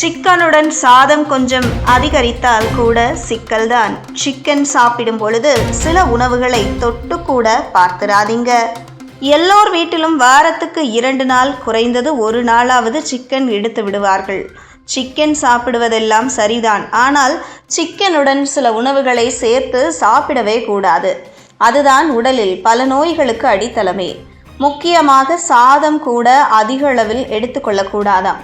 சிக்கனுடன் சாதம் கொஞ்சம் அதிகரித்தால் கூட சிக்கல்தான். சிக்கன் சாப்பிடும் பொழுது சில உணவுகளை தொட்டு கூட பார்த்துராதீங்க. எல்லோர் வீட்டிலும் வாரத்துக்கு இரண்டு நாள் குறைந்தது ஒரு நாளாவது சிக்கன் எடுத்து விடுவார்கள். சிக்கன் சாப்பிடுவதெல்லாம் சரிதான். ஆனால் சிக்கனுடன் சில உணவுகளை சேர்த்து சாப்பிடவே கூடாது. அதுதான் உடலில் பல நோய்களுக்கு அடித்தளமே. முக்கியமாக சாதம் கூட அதிக அளவில் எடுத்துக்கொள்ளக்கூடாதாம்.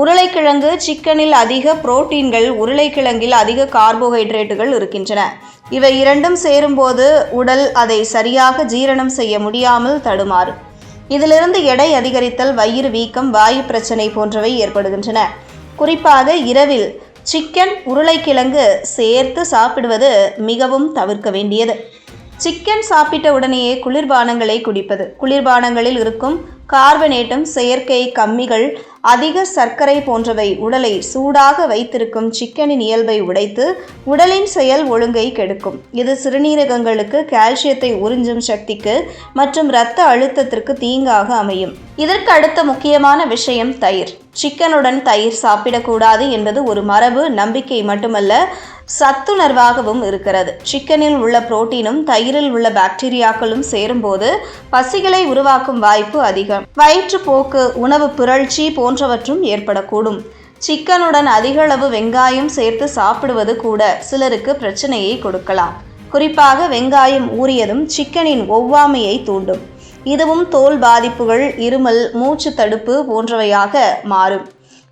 உருளைக்கிழங்கு சிக்கனில் அதிக புரோட்டீன்கள் உருளைக்கிழங்கில் அதிக கார்போஹைட்ரேட்டுகள் இருக்கின்றன. இவை இரண்டும் சேரும்போது உடல் அதை சரியாக ஜீரணம் செய்ய முடியாமல் தடுமாறும். இதிலிருந்து எடை அதிகரித்தல் வயிறு வீக்கம் வாயு பிரச்சனை போன்றவை ஏற்படுகின்றன. குறிப்பாக இரவில் சிக்கன் உருளைக்கிழங்கு சேர்த்து சாப்பிடுவது மிகவும் தவிர்க்க வேண்டியது. சிக்கன் சாப்பிட்ட உடனேயே குளிர்பானங்களை குடிப்பது. குளிர்பானங்களில் இருக்கும் கார்பனேட்டும் செயற்கை கம்மிகள் அதிக சர்க்கரை போன்றவை உடலை சூடாக வைத்திருக்கும் சிக்கனின் இயல்பை உடைத்து உடலின் செயல் ஒழுங்கை கெடுக்கும். இது சிறுநீரகங்களுக்கு கால்சியத்தை உறிஞ்சும் சக்திக்கு மற்றும் இரத்த அழுத்தத்திற்கு தீங்காக அமையும். இதற்கு அடுத்த முக்கியமான விஷயம் தயிர். சிக்கனுடன் தயிர் சாப்பிடக்கூடாது என்பது ஒரு மரபு நம்பிக்கை மட்டுமல்ல சத்துணர்வாகவும் இருக்கிறது. சிக்கனில் உள்ள புரோட்டீனும் தயிரில் உள்ள பாக்டீரியாக்களும் சேரும்போது பசிகளை உருவாக்கும் வாய்ப்பு அதிகம். வயிற்றுப்போக்கு உணவு பிறழ்ச்சி போன்றவற்றும் ஏற்படக்கூடும். சிக்கனுடன் அதிக அளவு வெங்காயம் சேர்த்து சாப்பிடுவது கூட சிலருக்கு பிரச்சனையை கொடுக்கலாம். குறிப்பாக வெங்காயம் ஊறியதும் சிக்கனின் ஒவ்வாமையை தூண்டும். இதுவும் தோல் பாதிப்புகள் இருமல் மூச்சு தடுப்பு போன்றவையாக மாறும்.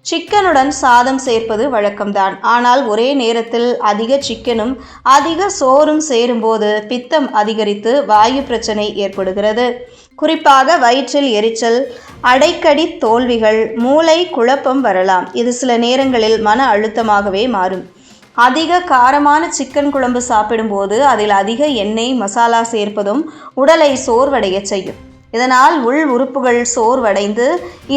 சிக்கனுடன் சாதம் சேர்ப்பது வழக்கம்தான். ஆனால் ஒரே நேரத்தில் அதிக சிக்கனும் அதிக சோறும் சேரும்போது பித்தம் அதிகரித்து வாயு பிரச்சனை ஏற்படுகிறது. குறிப்பாக வயிற்றில் எரிச்சல் அடைக்கடி தோல்விகள் மூளை குழப்பம் வரலாம். இது சில நேரங்களில் மன அழுத்தமாகவே மாறும். அதிக காரமான சிக்கன் குழம்பு சாப்பிடும்போது அதில் அதிக எண்ணெய் மசாலா சேர்ப்பதும் உடலை சோர்வடைய செய்யும். இதனால் உள் உறுப்புகள் சோர்வடைந்து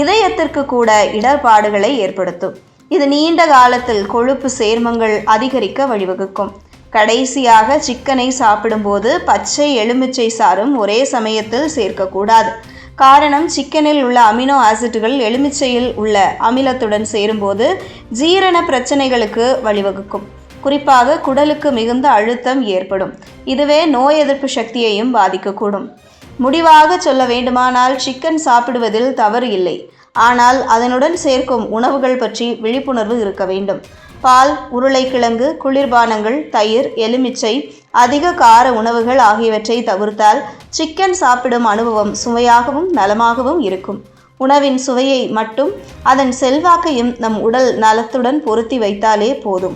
இதயத்திற்கு கூட இடர்பாடுகளை ஏற்படுத்தும். இது நீண்ட காலத்தில் கொழுப்பு சேர்மங்கள் அதிகரிக்க வழிவகுக்கும். கடைசியாக சிக்கனை சாப்பிடும்போது பச்சை எலுமிச்சை சாறும் ஒரே சமயத்தில் சேர்க்கக்கூடாது. காரணம் சிக்கனில் உள்ள அமினோ ஆசிட்டுகள் எலுமிச்சையில் உள்ள அமிலத்துடன் சேரும்போது ஜீரண பிரச்சனைகளுக்கு வழிவகுக்கும். குறிப்பாக குடலுக்கு மிகுந்த அழுத்தம் ஏற்படும். இதுவே நோய் எதிர்ப்பு சக்தியையும் பாதிக்கக்கூடும். முடிவாக சொல்ல வேண்டுமானால் சிக்கன் சாப்பிடுவதில் தவறு இல்லை. ஆனால் அதனுடன் சேர்க்கும் உணவுகள் பற்றி விழிப்புணர்வு இருக்க வேண்டும். பால் உருளைக்கிழங்கு குளிர்பானங்கள் தயிர் எலுமிச்சை அதிக கார உணவுகள் ஆகியவற்றை தவிர்த்தால் சிக்கன் சாப்பிடும் அனுபவம் சுவையாகவும் நலமாகவும் இருக்கும். உணவின் சுவையை மட்டும் அதன் செல்வாக்கையும் நம் உடல் நலத்துடன் பொருத்தி வைத்தாலே போதும்.